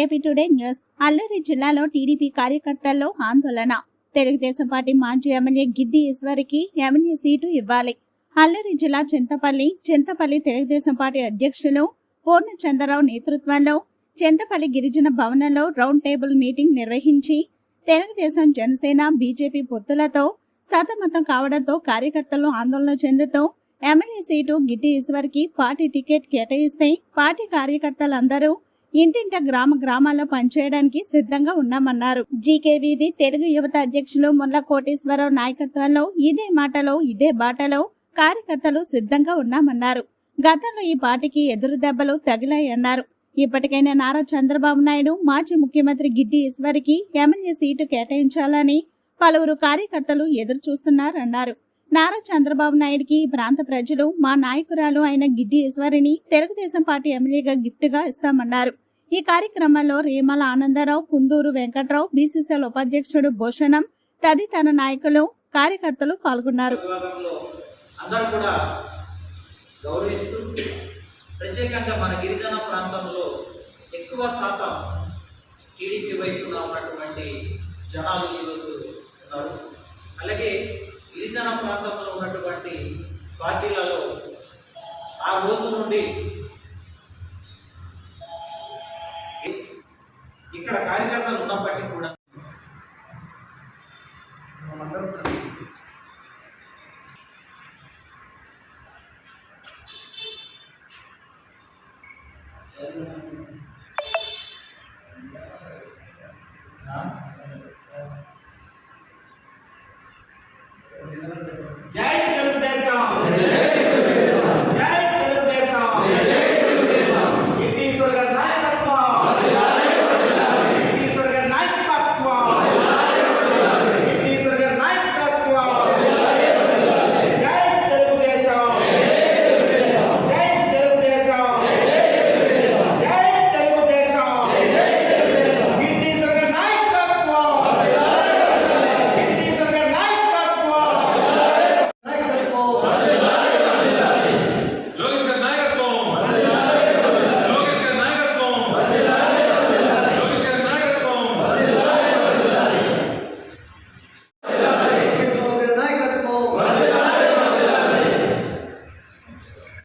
AP today news. Alluri జిల్లాలో TDP కార్యకర్తల్లో ఆందోళన. తెలుగుదేశం పార్టీ మాజీ ఎమ్మెల్యే గిద్ది ఈశ్వరికి ఎమ్మెల్యే సీటు ఇవ్వాలి. అల్లూరి జిల్లా చింతపల్లి చింతపల్లి తెలుగుదేశం పార్టీ అధ్యక్షులు పూర్ణచంద్రరావు నేతృత్వంలో చింతపల్లి గిరిజన భవనంలో రౌండ్ టేబుల్ మీటింగ్ నిర్వహించి తెలుగుదేశం జనసేన బీజేపీ పొత్తులతో సతమతం కావడంతో కార్యకర్తలు ఆందోళన చెందుతూ ఎమ్మెల్యే సీటు గిడ్డి ఈశ్వర్కి పార్టీ టికెట్ కేటాయిస్తే పార్టీ కార్యకర్తలందరూ ఇంటింట గ్రామ గ్రామాల్లో పనిచేయడానికి సిద్ధంగా ఉన్నామన్నారు. జీకేవీది తెలుగు యువత అధ్యక్షులు ముల్ల కోటేశ్వరరావు నాయకత్వంలో ఇదే మాటలో ఇదే బాటలో కార్యకర్తలు సిద్ధంగా ఉన్నామన్నారు. గతంలో ఈ పార్టీకి ఎదురు దెబ్బలు తగిలాయన్నారు. ఇప్పటికైనా నారా చంద్రబాబు నాయుడు మాజీ ముఖ్యమంత్రి గిడ్డి ఈశ్వరికి ఎమ్మెల్యే సీటు కేటాయించాలని పలువురు కార్యకర్తలు ఎదురు చూస్తున్నారన్నారు నారా చంద్రబాబు నాయుడికి ప్రాంత ప్రజలు మా నాయకురాలు అయిన గిడ్డి ఈశ్వరిని తెలుగుదేశం పార్టీ ఎమ్మెల్యేగా గిఫ్ట్గా ఇస్తామన్నారు. ఈ కార్యక్రమంలో రేమల ఆనందరావు కుందూరు వెంకట్రావు బీసీసీఎల్ ఉపాధ్యక్షుడు భూషణం తదితర నాయకులు కార్యకర్తలు పాల్గొన్నారు. అందరూ కూడా గౌరవిస్తూ ప్రత్యేకంగా మన గిరిజన ప్రాంతంలో ఎక్కువ శాతం టీడీపీ వైపున ఉన్నటువంటి జనాలు ఈరోజు ఉన్నారు. అలాగే గిరిజన ప్రాంతంలో ఉన్నటువంటి పార్టీలలో ఆ రోజు నుండి ఇక్కడ కార్యకర్తలు ఉన్నప్పటికీ కూడా